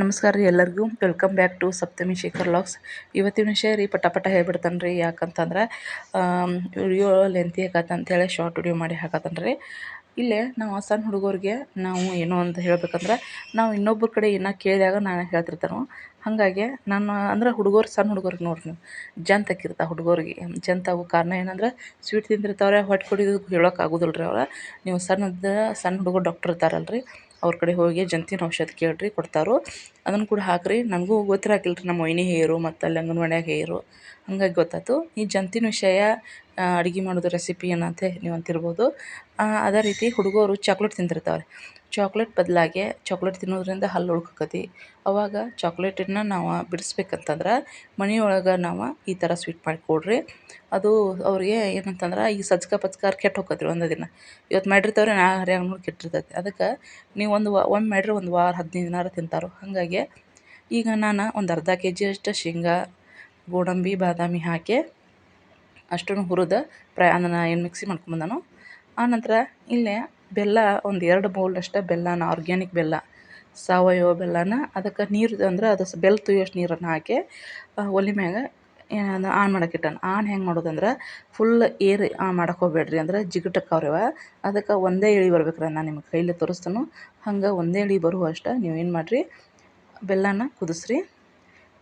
ನಮಸ್ಕಾರ ರೀ ಎಲ್ಲರಿಗೂ. Welcome back to Saptami Shekhar logs ಇವತ್ತಿನ ವಿಷಯ ರೀ ಪಟ ಪಟ ಹೇಳ್ಬಿಡ್ತಾನೆ ರೀ. ಯಾಕಂತಂದ್ರೆ ವಿಡಿಯೋ ಲೆಂತಿ ಅಂತೇಳಿ ಶಾರ್ಟ್ ವಿಡಿಯೋ ಮಾಡಿ ಹಾಕತ್ತಾನೆ ರೀ. ಇಲ್ಲೇ ನಾವು ಸಣ್ಣ ಹುಡುಗರಿಗೆ ನಾವು ಏನೋ ಅಂತ ಹೇಳ್ಬೇಕಂದ್ರೆ, ನಾವು ಇನ್ನೊಬ್ಬರ ಕಡೆ ಏನೋ ಕೇಳಿದಾಗ ನಾನು ಹೇಳ್ತಿರ್ತಾನೋ. ಹಾಗಾಗಿ ನಾನು ಅಂದ್ರೆ ಹುಡುಗರು, ಸಣ್ಣ ಹುಡುಗರಿಗೆ ನೋಡ್ರಿ ಆಕಿರ್ತಾವೆ ಹುಡುಗರಿಗೆ. ಜಂತ ಆಗೋ ಕಾರಣ ಏನಂದ್ರೆ ಸ್ವೀಟ್ ತಿಂದಿರ್ತಾವ್ರೆ, ಹೊಟ್ಟೆ ಕುಡಿದು ಹೇಳೋಕ್ಕಾಗೋದಿಲ್ಲ ರೀ ಅವ್ರ. ನೀವು ಸಣ್ಣದ, ಸಣ್ಣ ಹುಡುಗರು ಡಾಕ್ಟರ್ ಇರ್ತಾರಲ್ಲ ರೀ ಅವ್ರ ಕಡೆ ಹೋಗಿ ಜಂತಿನ ಔಷಧ ಕೇಳಿರಿ ಕೊಡ್ತಾರೆ. ಅದನ್ನು ಕೂಡ ಹಾಕಿರಿ. ನನಗೂ ಗೊತ್ತಿರಾಕಿಲ್ಲ ರೀ ನಮ್ಮ ಒಯ್ನಿ ಹೇರು ಮತ್ತು ಅಲ್ಲಿ ಅಂಗನವಾಡ್ಯಾಗ ಹೇರು ಹಂಗಾಗಿ ಗೊತ್ತಾಯ್ತು. ಈ ಜಂತಿನ ವಿಷಯ ಅಡುಗೆ ಮಾಡೋದು ರೆಸಿಪಿ ಏನಂತ ನೀವು ಅಂತಿರ್ಬೋದು. ಅದೇ ರೀತಿ ಹುಡುಗರು ಚಾಕ್ಲೇಟ್ ತಿಂತಿರ್ತಾರೆ ಚಾಕ್ಲೇಟ್ ಬದಲಾಗಿ ಚಾಕ್ಲೇಟ್ ತಿನ್ನೋದ್ರಿಂದ ಹಲ್ಲು ಉಳ್ಕಕ್ಕತಿ ಅವಾಗ ಚಾಕ್ಲೇಟನ್ನು ನಾವು ಬಿಡಿಸ್ಬೇಕಂತಂದ್ರೆ ಮನೆಯೊಳಗೆ ನಾವು ಈ ಥರ ಸ್ವೀಟ್ ಮಾಡಿ ಕೊಡ್ರಿ. ಅದು ಅವ್ರಿಗೆ ಏನಂತಂದ್ರೆ ಈ ಸಜ್ಕ ಪಚ್ಕಾರ ಕೆಟ್ಟು ಹೋಕತ್ರಿ ಒಂದು ದಿನ. ಇವತ್ತು ಮಾಡಿರ್ತಾವ್ರಿ ನಾ ಹರಿಯಾಗಿ ನೋಡಿ ಕೆಟ್ಟಿರ್ತೈತಿ. ಅದಕ್ಕೆ ನೀವು ಒಂದು ವಾ ಒಮ್ಮೆ ಮಾಡಿರಿ ಒಂದು ವಾರ ಹದಿನೈದು ದಿನಾರ ತಿಂತಾರೋ. ಹಾಗಾಗಿ ಈಗ ನಾನು ಒಂದು ಅರ್ಧ ಕೆ ಜಿಯಷ್ಟು ಶೇಂಗಾ, ಗೋಡಂಬಿ, ಬಾದಾಮಿ ಹಾಕಿ ಅಷ್ಟನ್ನು ಹುರಿದು ಫ್ರೈ ಅದನ್ನು ಏನು ಮಿಕ್ಸಿ ಮಾಡ್ಕೊಂಬಂದನು ಆನಂತರ ಇಲ್ಲೇ ಬೆಲ್ಲ ಒಂದು ಎರಡು ಬೌಲ್ಡಷ್ಟು ಬೆಲ್ಲನ ಆರ್ಗ್ಯಾನಿಕ್ ಬೆಲ್ಲ, ಸಾವಯವ ಬೆಲ್ಲನ, ಅದಕ್ಕೆ ನೀರು ಅಂದ್ರೆ ಅದು ಬೆಲ್ಲ ತುಯ್ಯೋಷ್ಟು ನೀರನ್ನು ಹಾಕಿ ಒಲೆ ಮ್ಯಾಗ ಆನ್ ಮಾಡಕ್ಕೆ ಆನ್ ಹೆಂಗೆ ಮಾಡೋದಂದ್ರೆ ಫುಲ್ ಏರ್ ಆನ್ ಮಾಡಕ್ಕೆ ಹೋಗ್ಬೇಡ್ರಿ ಅಂದ್ರೆ ಜಿಗಟಕ್ಕವ್ರವ ಅದಕ್ಕೆ ಒಂದೇ ಇಳಿ ಬರ್ಬೇಕ್ರಿ ನಾನು ನಿಮ್ಗೆ ಕೈಲಿ ತೋರಿಸ್ತಾನು. ಹಂಗೆ ಒಂದೇ ಇಳಿ ಬರುವಷ್ಟು ನೀವು ಏನು ಮಾಡಿರಿ, ಬೆಲ್ಲನ ಕುದಿಸ್ರಿ.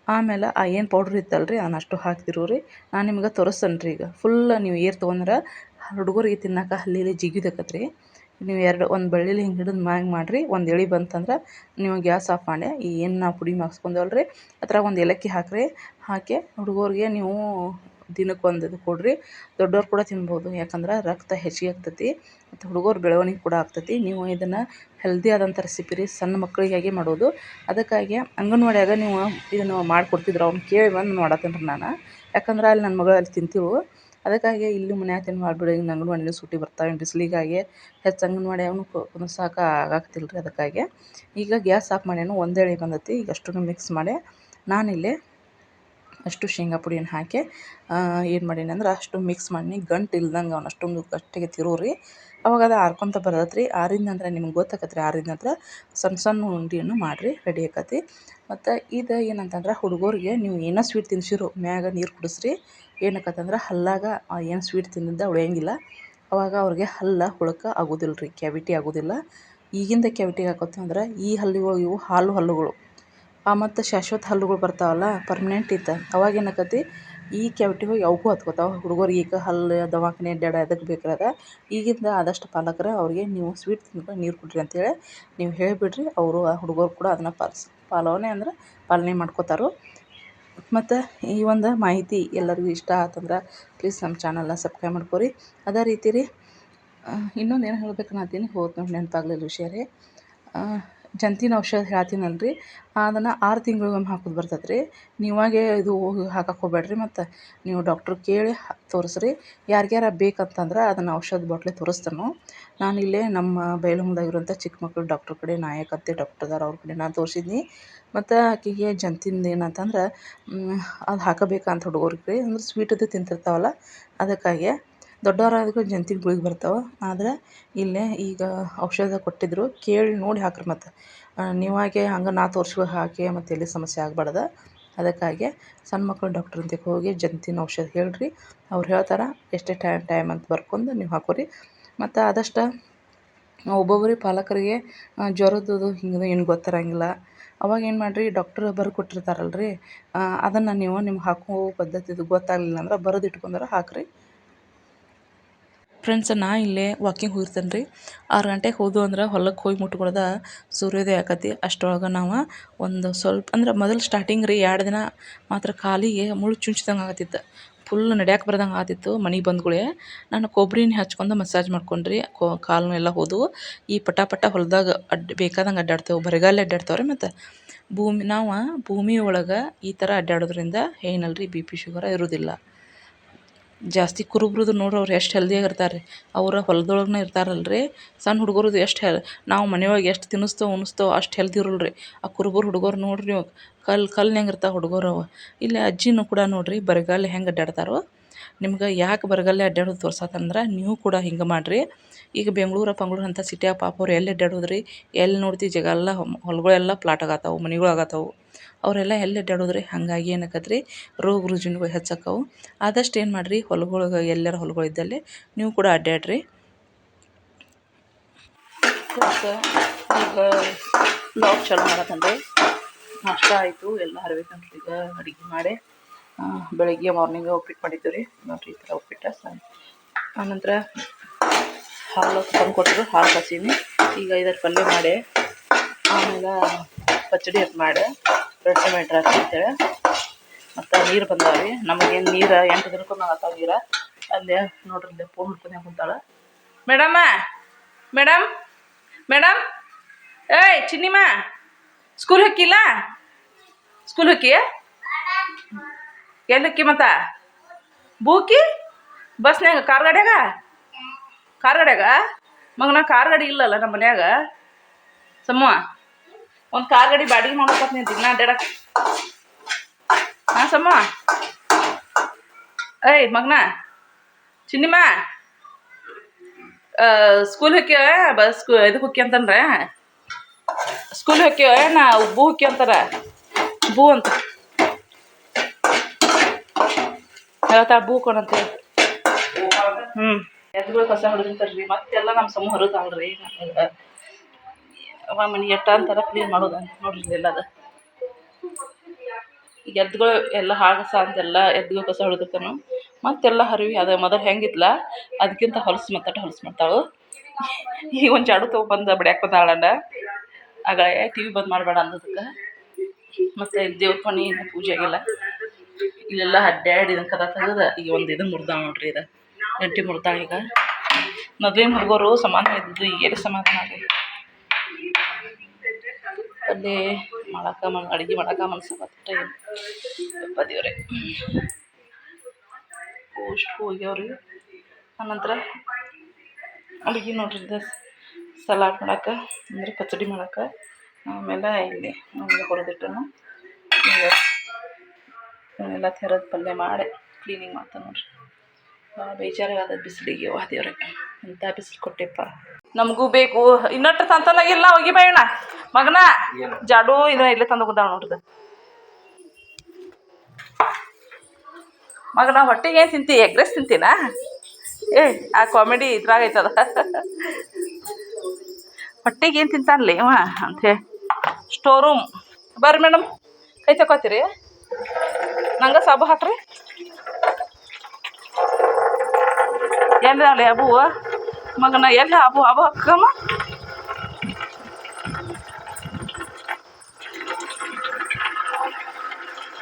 ಆಮೇಲೆ ಆ ಏನು ಪೌಡ್ರ್ ಇತ್ತಲ್ಲ ರೀ ಅದನ್ನ ಅಷ್ಟು ಹಾಕ್ತಿರು ರೀ. ನಾನು ನಿಮ್ಗೆ ತೋರಿಸ್ತೇನೆ ರೀ ಈಗ. ಫುಲ್ ನೀವು ಏರ್ ತೊಗೊಂಡ್ರೆ ಹುಡುಗರಿಗೆ ತಿನ್ನಕ್ಕೆ ಹಲ್ಲಿಲಿ ಜಿಗಿದಕ್ಕತ್ರಿ ನೀವು ಎರಡು ಒಂದು ಬಳ್ಳಿಲಿ ಹಿಂಗೆ ಹಿಡಿದು ಮ್ಯಾಗ ಮಾಡಿರಿ. ಒಂದು ಎಳೆ ಬಂತಂದ್ರೆ ನೀವು ಗ್ಯಾಸ್ ಆಫ್ ಮಾಡಿ, ಈ ಏನು ನಾವು ಪುಡಿ ಮಾಡಿಸ್ಕೊಂಡವಲ್ಲ ರೀ ಅದ್ರಾಗ ಒಂದು ಏಲಕ್ಕಿ ಹಾಕಿರಿ. ಹಾಕಿ ಹುಡುಗರಿಗೆ ನೀವು ದಿನಕ್ಕೆ ಒಂದು ಇದು ಕೊಡ್ರಿ. ದೊಡ್ಡವ್ರು ಕೂಡ ತಿನ್ಬೋದು. ಯಾಕಂದ್ರೆ ರಕ್ತ ಹೆಚ್ಚಿಗೆ ಆಗ್ತೈತಿ. ಮತ್ತು ಹುಡುಗರ ಬೆಳವಣಿಗೆ ಕೂಡ ಆಗ್ತೈತಿ. ನೀವು ಇದನ್ನು ಹೆಲ್ದಿ ಆದಂಥ ರೆಸಿಪಿ ರೀ ಸಣ್ಣ ಮಕ್ಕಳಿಗಾಗಿ ಮಾಡೋದು. ಅದಕ್ಕಾಗಿ ಅಂಗನವಾಡಿಯಾಗ ನೀವು ಇದನ್ನು ಮಾಡಿಕೊಡ್ತಿದ್ರು. ಅವ್ನು ಕೇಳಿ ಬಂದು ಮಾಡತ್ತೇನೆ ರೀ ನಾನು. ಯಾಕಂದ್ರೆ ಅಲ್ಲಿ ನನ್ನ ಮಗಳು ಅಲ್ಲಿ ತಿಂತೀವು. ಅದಕ್ಕಾಗಿ ಇಲ್ಲಿ ಮನ್ಯಾಗ ತಿಂದು ಮಾಡಿಬಿಡಿ. ಹಿಂಗೆ ಅಂಗನವಾಡಿಲಿ ಸೂಟಿ ಬರ್ತಾವೆ ಬಿಸಿಲಿಗಾಗಿ ಹೆಚ್ಚು ಅಂಗನವಾಡಿ ಅವನು ಕುದಿಸಾಕ ಆಗಾಕತ್ತಿಲ್ಲ ರೀ ಅದಕ್ಕಾಗಿ. ಈಗ ಗ್ಯಾಸ್ ಆಫ್ ಮಾಡ್ಯಾನು. ಒಂದೇಳಿ ಬಂದೈತಿ. ಈಗ ಅಷ್ಟನ್ನು ಮಿಕ್ಸ್ ಮಾಡಿ ನಾನಿಲ್ಲಿ ಅಷ್ಟು ಶೇಂಗಾ ಪುಡಿಯನ್ನು ಹಾಕಿ ಏನು ಮಾಡೀನಿ ಅಂದ್ರೆ ಅಷ್ಟು ಮಿಕ್ಸ್ ಮಾಡಿ ಗಂಟು ಇಲ್ದಂಗೆ ಅವ್ನು ಅಷ್ಟೊಂದು ಗಟ್ಟಿಗೆ ತಿರೋರಿ ಅವಾಗ ಅದು ಆರ್ಕೊತ ಬರತ್ತೆ ರೀ ಆರಿದ ನಂತರ ನಿಮ್ಗೆ ಗೊತ್ತಾಕತ್ತೆ ರೀ ಆರಿದ ನಂತರ ಸಣ್ಣ ಸಣ್ಣ ಉಂಡೆಯನ್ನು ಮಾಡಿರಿ ರೆಡಿ ಆಕತಿ. ಮತ್ತು ಇದು ಏನಂತಂದ್ರೆ ಹುಡುಗರಿಗೆ ನೀವು ಏನೋ ಸ್ವೀಟ್ ತಿನ್ಸಿರು ಮ್ಯಾಗ ನೀರು ಕುಡಿಸ್ರಿ. ಏನಕ್ಕತ್ತಂದ್ರೆ ಹಲ್ಲಾಗ ಏನು ಸ್ವೀಟ್ ತಿಂದಿದ್ದ ಉಳಿಯಂಗಿಲ್ಲ. ಅವಾಗ ಅವ್ರಿಗೆ ಹಲ್ಲ, ಹುಳಕ ಆಗೋದಿಲ್ಲ ರೀ ಕ್ಯಾವಿಟಿ ಆಗೋದಿಲ್ಲ. ಈಗಿಂದ ಕ್ಯಾವಿಟಿಗೆ ಅಂದ್ರೆ ಈ ಹಲ್ಲಿಗಳು ಇವು ಹಾಲು ಹಲ್ಲುಗಳು. ಮತ್ತು ಶಾಶ್ವತ ಹಲ್ಲುಗಳು ಬರ್ತಾವಲ್ಲ ಪರ್ಮನೆಂಟ್ ಇತ್ತು ಅವಾಗ ಏನಾಕತಿ ಈ ಕ್ಯಾವಿಟಿ ಹೋಗಿ ಅವಕ್ಕೂ ಹತ್ಕೊತಾವ ಹುಡುಗರಿಗೆ. ಈಗ ಹಲ್ಲು, ದವಾಖಾನೆ ಅಡ್ಡಾಡ ಅದಕ್ಕೆ ಬೇಕಾದ ಈಗಿಂದ ಆದಷ್ಟು ಪಾಲಕರು ಅವ್ರಿಗೆ ನೀವು ಸ್ವೀಟ್ ತಿನ್ಕೊಂಡು ನೀರು ಕುಡಿರಿ ಅಂತೇಳಿ ನೀವು ಹೇಳಿಬಿಡ್ರಿ, ಅವರು ಆ ಹುಡುಗರು ಕೂಡ ಅದನ್ನು ಪಾಲಿಸ್ ಪಾಲನೆ ಅಂದ್ರೆ ಪಾಲನೆ ಮಾಡ್ಕೋತಾರೋ. ಮತ್ತು ಈ ಒಂದು ಮಾಹಿತಿ ಎಲ್ಲರಿಗೂ ಇಷ್ಟ ಆತಂದ್ರೆ ಪ್ಲೀಸ್ ನಮ್ಮ ಚಾನಲ್ನ ಸಬ್ಸ್ಕ್ರೈಬ್ ಮಾಡ್ಕೊರಿ. ಅದೇ ರೀತಿ ರೀ ಇನ್ನೊಂದು ಏನು ಹೇಳ್ಬೇಕು ಅನ್ನತ್ತೀನಿ ಹೋದ್ ನೋಡಿ ನೆನಪಾಗ್ಲಿಲ್ಲ ವಿಷಯ ರೀ ಜಂತಿನ ಔಷಧ ಹೇಳ್ತೀನಲ್ಲ ರೀ ಅದನ್ನು ಆರು ತಿಂಗಳಿಗೊಮ್ಮೆ ಹಾಕೋದು ಬರ್ತದೆ ರೀ ನೀವಾಗೇ ಇದು ಹಾಕಕ್ಕೆ ಹೋಗ್ಬೇಡ್ರಿ ಮತ್ತು. ನೀವು ಡಾಕ್ಟ್ರ್ ಕೇಳಿ ತೋರಿಸ್ರಿ. ಯಾರ್ಗ್ಯಾರ ಬೇಕಂತಂದ್ರೆ ಅದನ್ನು ಔಷಧ ಬಾಟ್ಲಿ ತೋರಿಸ್ತಾನು. ಇಲ್ಲೇ ನಮ್ಮ ಬೈಲಹೊಂಗದಾಗಿರುವಂಥ ಚಿಕ್ಕ ಮಕ್ಳು ಡಾಕ್ಟ್ರ್ ಕಡೆ ನಾಯಕ್ ಅತ್ತೆ ಡಾಕ್ಟರ್ ಅದಾರ ಅವ್ರ ಕಡೆ ನಾನು ತೋರಿಸಿದ್ನಿ. ಮತ್ತು ಆಕೆಗೆ ಜಂತಿಂದು ಏನಂತಂದ್ರೆ ಅದು ಹಾಕಬೇಕಂತ ಹುಡುಗರಿಗೆ ಅಂದ್ರೆ ಸ್ವೀಟದು ತಿಂತಿರ್ತಾವಲ್ಲ, ಅದಕ್ಕಾಗಿ ದೊಡ್ಡವರಾದ್ರೂ ಜಂತಿಗೆ ಗುಳಿಗೆ ಬರ್ತಾವೆ. ಆದ್ರೆ ಇಲ್ಲೇ ಈಗ ಔಷಧ ಕೊಟ್ಟಿದ್ದರು ಕೇಳಿ ನೋಡಿ ಹಾಕ್ರಿ ಮತ್ತು. ನೀವಾಗೆ ಹಂಗೆ ನಾ ತೋರ್ಸಿ ಹಾಕಿ ಮತ್ತು ಎಲ್ಲಿ ಸಮಸ್ಯೆ ಆಗ್ಬಾರ್ದು. ಅದಕ್ಕಾಗಿ ಸಣ್ಣ ಮಕ್ಕಳು ಡಾಕ್ಟ್ರ್ ಅಂತ ಹೋಗಿ ಜಂತಿನ ಔಷಧ ಹೇಳಿರಿ. ಅವ್ರು ಹೇಳ್ತಾರೆ, ಎಷ್ಟೇ ಟೈಮ್ ಟೈಮ್ ಅಂತ ಬರ್ಕೊಂಡು ನೀವು ಹಾಕೋರಿ. ಮತ್ತು ಆದಷ್ಟು ಒಬ್ಬೊಬ್ಬರಿಗೆ ಪಾಲಕರಿಗೆ ಜ್ವರದ್ದು ಹಿಂಗೆ ಏನು ಗೊತ್ತಿರಂಗಿಲ್ಲ. ಅವಾಗ ಏನು ಮಾಡಿರಿ, ಡಾಕ್ಟ್ರ್ ಬರ್ಕೊಟ್ಟಿರ್ತಾರಲ್ರಿ ಅದನ್ನು ನೀವು ನಿಮ್ಗೆ ಹಾಕೋ ಪದ್ಧತಿದು ಗೊತ್ತಾಗಲಿಲ್ಲ ಅಂದ್ರೆ ಬರೆದು ಇಟ್ಕೊಂಡಾರ ಹಾಕಿರಿ. ಫ್ರೆಂಡ್ಸ್ ನಾ ಇಲ್ಲೇ ವಾಕಿಂಗ್ ಹೋಗಿರ್ತೇನೆ ರೀ. ಆರು ಗಂಟೆಗೆ ಹೋದ್ವು ಅಂದ್ರೆ ಹೊಲಕ್ಕೆ ಹೋಗಿ ಮುಟ್ಕೊಳ್ದ ಸೂರ್ಯೋದಯ ಆಕತಿ. ಅಷ್ಟರೊಳಗೆ ನಾವು ಒಂದು ಸ್ವಲ್ಪ, ಅಂದ್ರೆ ಮೊದಲು ಸ್ಟಾರ್ಟಿಂಗ್ ರೀ ಎರಡು ದಿನ ಮಾತ್ರ ಕಾಲಿಗೆ ಮುಳ್ಳು ಚುಂಚ್ದಂಗೆ ಆಗತ್ತಿತ್ತು ಫುಲ್ ನಡ್ಯಾಕೆ ಬರ್ದಂಗೆ ಆತಿತ್ತು ಮನೆಗೆ ಬಂದ್ಗಳೇ ನಾನು ಕೊಬ್ಬರಿ ಎಣ್ಣೆ ಹಚ್ಕೊಂಡು ಮಸಾಜ್ ಮಾಡ್ಕೊಂಡ್ರಿ ಕೋ ಕಾಲು ಎಲ್ಲ ಹೋದವು. ಈ ಪಟ ಪಟ ಹೊಲದಾಗ ಅಡ್ಡ ಬೇಕಾದಂಗೆ ಅಡ್ಡಾಡ್ತೇವೆ. ಬರಗಾಲ ಅಡ್ಡಾಡ್ತೇವೆ ರೀ ಮತ್ತು. ಭೂಮಿ, ನಾವು ಭೂಮಿ ಒಳಗೆ ಈ ಥರ ಅಡ್ಡಾಡೋದ್ರಿಂದ ಏನಲ್ಲ ರೀ ಬಿ ಪಿ ಶುಗರ ಇರೋದಿಲ್ಲ. ಜಾಸ್ತಿ ಕುರುಬ್ರದ್ದು ನೋಡ್ರಿ ಅವ್ರು ಎಷ್ಟು ಹೆಲ್ದಿಯಾಗಿ ಇರ್ತಾರೆ ಅವ್ರು ಹೊಲದೊಳಗನೆ ಇರ್ತಾರಲ್ಲ ರೀ ಸಣ್ಣ ಹುಡುಗರದು ಎಷ್ಟು ಹೆ ನಾವು ಮನೆಯೊಳಗೆ ಎಷ್ಟು ತಿನ್ನಿಸ್ತೇವೆ ಉಣಿಸ್ತೇವೆ ಅಷ್ಟು ಹೆಲ್ದಿ ಇರಲ್ಲ ರೀ ಆ ಕುರುಬರು ಹುಡುಗರು ನೋಡ್ರಿ ನೀವು. ಕಲ್ಲು ಕಲ್ನಂಗೆ ಇರ್ತಾವೆ ಹುಡುಗರು ಅವ. ಇಲ್ಲಿ ಅಜ್ಜಿನೂ ಕೂಡ ನೋಡಿರಿ ಬರಗಾಲ ಹೆಂಗೆ ಅಡ್ಡಾಡ್ತಾರೋ ನಿಮ್ಗೆ ಯಾಕೆ ಬರಗಾಲ ಅಡ್ಡಾಡೋದು ತೋರ್ಸತ್ತಂದ್ರೆ ನೀವು ಕೂಡ ಹಿಂಗೆ ಮಾಡಿರಿ. ಈಗ ಬೆಂಗಳೂರು, ಪಂಗ್ಳೂರು ಅಂತ ಸಿಟಿಯಾಗ ಪಾಪ ಅವ್ರು ಎಲ್ಲಿ ಅಡ್ಡಾಡೋದ್ರಿ ಎಲ್ಲಿ ನೋಡ್ತಿ ಜಗ ಎಲ್ಲ ಹೊಲಗಳೆಲ್ಲ ಪ್ಲಾಟ್ ಆಗತ್ತಾವು, ಮನೆಗಳು ಅವರೆಲ್ಲ ಎಲ್ಲಿ ಅಡ್ಡಾಡೋದ್ರಿ ಹಾಗಾಗಿ ಏನಾಕತ್ರಿ ರೋಗ ರುಜಿನಗಳು ಹೆಚ್ಚಾಕ್ಕವು. ಆದಷ್ಟು ಏನು ಮಾಡಿರಿ? ಹೊಲಗಳಿಗೆ ಎಲ್ಲರ ಹೊಲಗಳು ಇದ್ದಲ್ಲಿ ನೀವು ಕೂಡ ಅಡ್ಡಾಡ್ರಿ ಈಗ ಚಾಲು ಮಾಡತ್ತಂದ್ರೆ ನಾಷ್ಟ ಆಯಿತು. ಎಲ್ಲ ಹರಿಬೇಕಂತ ಈಗ ಅಡುಗೆ ಮಾಡಿ. ಬೆಳಗ್ಗೆ ಮಾರ್ನಿಂಗ್ ಉಪ್ಪಿಟ್ಟು ಮಾಡಿದ್ದೀವಿ ರೀ ನೋಡಿರಿ ಈ ಥರ ಉಪ್ಪಿಟ್ಟು. ಆನಂತರ ಹಾಲು ತಂದು ಕೊಟ್ಟರು ಹಾಲು ಕಸೀನಿ ಈಗ ಇದರ ಪಲ್ಯ ಮಾಡಿ, ಆಮೇಲೆ ಪಚ್ಚಡಿ ಅದು ಮಾಡಿ. ರೆಡ್ ಟೊಮೆಟ್ರ್ ಹಾಕಿ ಮತ್ತು ನೀರು ಬಂದಾವೆ ನಮಗೇನು ನೀರು, ಎಂಟು ದಿನಕ್ಕೂ ಆಗತ್ತಾವ ನೀರು. ಅಲ್ಲೇ ನೋಡ್ರಿ, ಇಲ್ಲೇ ಫೋನ್ ಹಿಡ್ಕೊಂಡೆ ಕುಂತಾಳೆ. ಮೇಡಮ್ಮ ಮೇಡಮ್ ಮೇಡಮ್ ಏಯ್ ಚಿನ್ನಿಮ್ಮ ಸ್ಕೂಲ್ ಹೊಕ್ಕಿಲ್ಲ ಸ್ಕೂಲ್ ಹೊಕ್ಕಿ ಎಲ್ಲಿ ಹೊಕ್ಕಿ ಮತ್ತ? ಬೂಕಿ? ಬಸ್ನ್ಯಾಗ, ಕಾರ್ ಗಾಡ್ಯಾಗ? ಕಾರ್ ಗಾಡ್ಯಾಗ? ಮಗನ ಕಾರ್ ಗಾಡಿ ಇಲ್ಲಲ್ಲ ನಮ್ಮ ಮನ್ಯಾಗ. ಸಮ್ಮ ಒಂದು ಕಾರ್ ಗಾಡಿ ಬಾಡಿಗೆ ಮಾಡ್ಕೊತ ನೀನು ದಿನ ಅಡ್ಡಾಡಕ್. ಹಾಂ, ಸಮ್ಮ. ಏಯ್, ಮಗನ. ಚಿನ್ನಿಮ್ಮ ಸ್ಕೂಲ್ ಹೊಕ್ಕಿವ ಬಸ್ ಇದಕ್ಕೆ ಹೊಕ್ಕಿ ಅಂತಂದ್ರೆ? ಸ್ಕೂಲ್ ಹೊಕ್ಕಿವ ನಾ ಬೂ ಹೊಕ್ಕಿ ಅಂತಾರ. ಬೂ ಅಂತ. ಹೇಳ್ತಾ ಬೂ ಕೊಡಂತ ಹ್ಞೂ ಎದ್ಗಳು ಕಸ ಹೊಡೆದಿರ್ತಾರ್ರಿ ಮತ್ತೆಲ್ಲ ನಮ್ಮ ಸಮ ಹೊರತಾವ್ರಿ ಮನೆ ಎಟ್ಟ ಅಂತಾರ ಕ್ಲೀನ್ ಮಾಡೋದು ನೋಡ್ರಿ ಎಲ್ಲ ಅದು. ಎದ್ಗಳು ಎಲ್ಲ ಹಾಗಸ ಅಂತೆಲ್ಲ ಎದ್ಗಳು ಕಸ ಹೊಡೆದಕ್ಕನು ಮತ್ತೆಲ್ಲ ಹರಿವಿ, ಅದು ಮೊದಲು ಹೆಂಗಿತ್ಲ ಅದಕ್ಕಿಂತ ಹೊಲಸು ಮತ್ತಟ ಹೊಲಸು ಮಾಡ್ತಾಳು. ಈಗ ಒಂದು ಜಾಡು ತೊಗೊಬಂದು ಬಿಡ್ಯಾಕೆ ಬಂದಾಳಂಡ. ಆಗ ಟಿ ವಿ ಬಂದ್ ಮಾಡಬೇಡ ಅಂದದಕ್ಕೆ. ಮತ್ತು ದೇವ್ರ ಪಣಿ ಪೂಜೆ ಆಗಿಲ್ಲ. ಇಲ್ಲೆಲ್ಲ ಅಡ್ಡಾಡಿ ಇದನ್ನ ಕದ ತೆಗೆದ ಈಗ ಒಂದು ಇದನ್ನ ಮುರ್ದಾವ ನೋಡ್ರಿ ಇದು. ಗಂಟೆ ಮುರ್ದಾಳ ಈಗ. ಮೊದ್ಲಿನ ಹುಡುಗರು ಸಮಾಧಾನ ಇದ್ದಿದ್ದು ಈಗೇನು ಸಮಾಧಾನ ಆಗಲಿ. ಪಲ್ಯ ಮಾಡಕ್ಕ ಮನ್, ಅಡುಗೆ ಮಾಡಕ್ಕ ಮನಸ್ಸು ಮತ್ತೆ ಯಪ್ಪ ದೇವ್ರೆ ಅಷ್ಟು ಹೋಗ್ಯಾವ್ರಿ. ಆನಂತರ ಅಡುಗೆ ನೋಡ್ರಿ ಸಲಾಡ್ ಮಾಡಕ್ಕೆ ಅಂದರೆ ಪಚಡಿ ಮಾಡಕ್ಕೆ ಆಮೇಲೆ ಇಲ್ಲಿ ನಮಗೆ ಹುರಿದಿಟ್ಟನು. ಎಲ್ಲ ಥರದ ಪಲ್ಯ ಮಾಡಿ ಕ್ಲೀನಿಂಗ್ ಮಾಡ್ತಾನೆ ನೋಡ್ರಿ. ಭಾಳ ಬೇಜಾರಾಗದ ಬಿಸಿಲಿಗೆ ವಾ ಎಂಥ ಬಿಸಿಲು ಕೊಟ್ಟಿಪ್ಪ. ನಮಗೂ ಬೇಕು. ಇನ್ನೊಟ್ಟು ತಂತನಾಗಿಲ್ಲ ಹೋಗಿ ಬೇಡ ಮಗನ ಜಾಡು ಇದನ್ನ ಇಲ್ಲೇ ತಂದು ಕುಂದಾವ ನೋಡ್ರಿ ಮಗನ ಹೊಟ್ಟೆಗೆ ಏನು ತಿಂತಿ? ಎಗ್ರೆಸ್ ತಿಂತೀನಾ? ಏ ಆ ಕಾಮಿಡಿ ಇದ್ರಾಗ ಐತದ ಹೊಟ್ಟೆಗೆ ಏನು ತಿಂತಾನಲ್ಲ ಇವ ಹೇಳಿ. ಸ್ಟೋರ್ ರೂಮ್ ಬರ್ರಿ ಮೇಡಮ್ ಕೈ ತಗೋತೀರಿ ನಂಗೆ ಸಾಬು ಹಾಕ್ರಿ. ಏನು ಅಲ್ಲಿ ಅಬು ಮಗನ ಎಲ್ಲಿ ಅಬು ಅಬು ಹಕ್ಕಮ್ಮ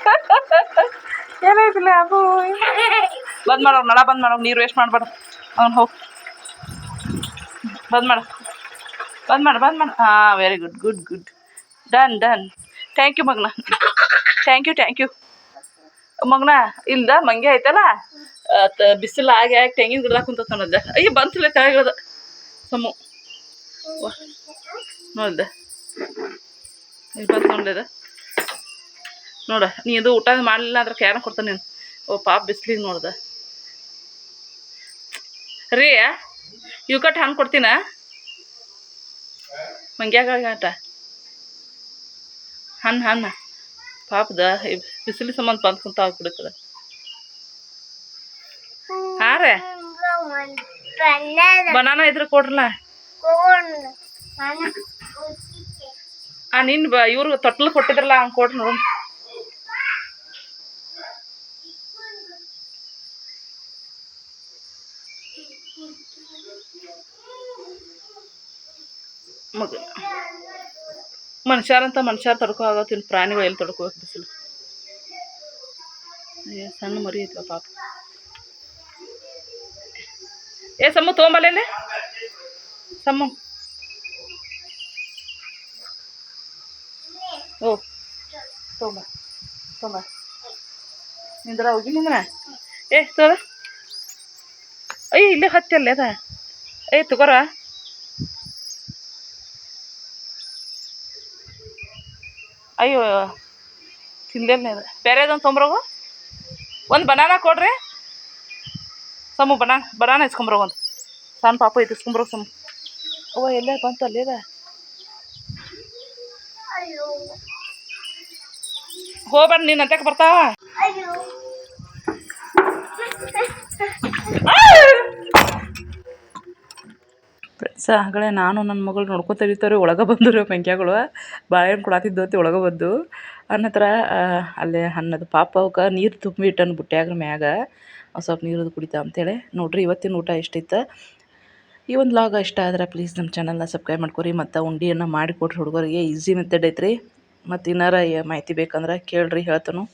ಏನಾಯ್ತಿಲ್ಲ ಅಬು? ಬಂದ್ ಮಾಡೋ ನಳ ಬಂದ್ ಮಾಡೋ ನೀರು ವೇಸ್ಟ್ ಮಾಡ್ಬೇಡ. ಅವ್ನು ಹೋಗಿ. ಬಂದ್ ಮಾಡು. ಬಂದ್ ಮಾಡ ಬಂದ್ ಮಾಡ. ಹಾಂ very good good good done done thank you ಮಗನ. ಥ್ಯಾಂಕ್ ಯು ಥ್ಯಾಂಕ್ ಯು ಮಗನ ಇಲ್ದ ಮಂಗೆ ಆತ ಬಿಸಿಲು ಆಗಿ ಆಗಿ ತೆಂಗಿನ ಗಿಡದಾಗ ಕುಂತ ನೋಡ್ದೆ ಅಯ್ಯ ಬಂತಿಲ್ಲ ಕೆಳಗಿಳ್ದ ಸಮ ನೋಡ್ದೆ ನೋಡ್ಲಿದ ನೋಡ ನೀ ಇದು ಊಟ ಮಾಡಲಿಲ್ಲ ಅಂದ್ರೆ ಕ್ಯಾರ ಕೊಡ್ತಾನೆ ನೀನು. ಓ, ಪಾಪ ಬಿಸ್ಲಿಗೆ ನೋಡ್ದೆ ರೀ ಇವು ಕಟ್ ಹಣ್ಣು ಕೊಡ್ತೀನ? ಮಂಗ್ಯಾಗ ಆಟ. ಹಣ್ಣು ಹಣ್ಣು. ಪಾಪದ ಬಿಸಿಲಿ ಸಂಬಂಧ ಬಂದು ಹೋಗ್ಬಿಡುತ್ತದೆ ಕುಡಿತದ ಹಾಂ ರೀ ಬನಾನ ಇದ್ರೆ ಕೊಡ್ರಲ್ಲ ಆ ನಿನ್ನ ಬ ಇವ್ರು ತೊಟ್ಲು ಕೊಟ್ಟಿದ್ರಲ್ಲ ಹಂಗೆ ಕೊಡ್ರಿ ನೋಡು ಮಗ ಮನುಷ್ಯರಂತ ಮನುಷ್ಯರು ತಡ್ಕೋ ಆಗತ್ತಿಲ್ಲ ಪ್ರಾಣಿಗಳು ಎಲ್ಲಿ ತಡ್ಕೋಬೇಕು ಬಿಸಿಲು ಅಯ್ಯ ಸಣ್ಣ ಮರಿ ಐತ್ವ ಪಾಪ ಏ ಸಮ್ಮು ತೊಗೊಂಬಲ್ಲೇನೆ ಸಮ್ಮು ಓ, ತೊಗೊಂಬ ತೊಗೊಂಬ. ನಿಂದ್ರ ಹೋಗಿ ನಿಂದ್ರ? ಏ ತೋರ ಅಯ್ಯ ಇಲ್ಲೇ ಹತ್ತಿ ಅಲ್ಲೇ ಅದ. ಏ, ತಗೋರ. ಅಯ್ಯೋ ತಿಂದೇನೆ ಅದು. ಬೇರೆದೊಂದು ತೊಂಬ್ರಗು ಒಂದು ಬನಾನ ಕೊಡ್ರಿ. ಸಮ್ಮು ಬನಾ, ಬನಾನ ಇಸ್ಕೊಂಬರೋ ಒಂದು ಸಣ್ಣ ಪಾಪ ಐತಿ ಇಸ್ಕೊಂಬರೋ ಸುಮ್. ಅವ್ವ, ಎಲ್ಲೇ ಬಂತು ಅಲ್ಲಿದ ಹೋಗ್ಬಾರ ನೀನು ಅಂತಕ್ಕೆ ಬರ್ತಾವ ಸ ನಾನು ನನ್ನ ಮಗಳು ನೋಡ್ಕೊತ ಇರ್ತಾರೆ ಒಳಗೆ ಬಂದರು ಬೆಂಕ್ಯಾಗಳು ಬಾಳೆಹಣ್ಣು ಕೊಡಾತಿದ್ದು ಅಂತ ಒಳಗೆ ಬಂದು. ಅನ್ನತ್ರ ಅಲ್ಲೇ ಅನ್ನದ ಪಾಪ ಅವಕ್ಕೆ ನೀರು ತುಂಬಿಟ್ಟನು ಬುಟ್ಟ್ಯಾಗ ಮ್ಯಾಗ. ಸ್ವಲ್ಪ ನೀರದು ಕುಡಿತಾ ಅಂತೇಳಿ. ನೋಡ್ರಿ, ಇವತ್ತಿನ ಊಟ ಎಷ್ಟಿತ್ತು? ಈ ಒಂದು ಲಾಗ ಇಷ್ಟ ಆದ್ರೆ ಪ್ಲೀಸ್ ನಮ್ಮ ಚಾನಲ್ನ ಸಬ್ಸ್ಕ್ರೈಬ್ ಮಾಡ್ಕೊರಿ, ಮತ್ತು ಉಂಡಿಯನ್ನು ಮಾಡಿಕೊಡ್ರಿ ಹುಡುಗರಿಗೆ. ಈಸಿ ಮೆಥಡ್ ಐತ್ರಿ. ಮತ್ತು ಏನಾರ ಮಾಹಿತಿ ಬೇಕಂದ್ರೆ ಕೇಳ್ರಿ, ಹೇಳ್ತಾನು.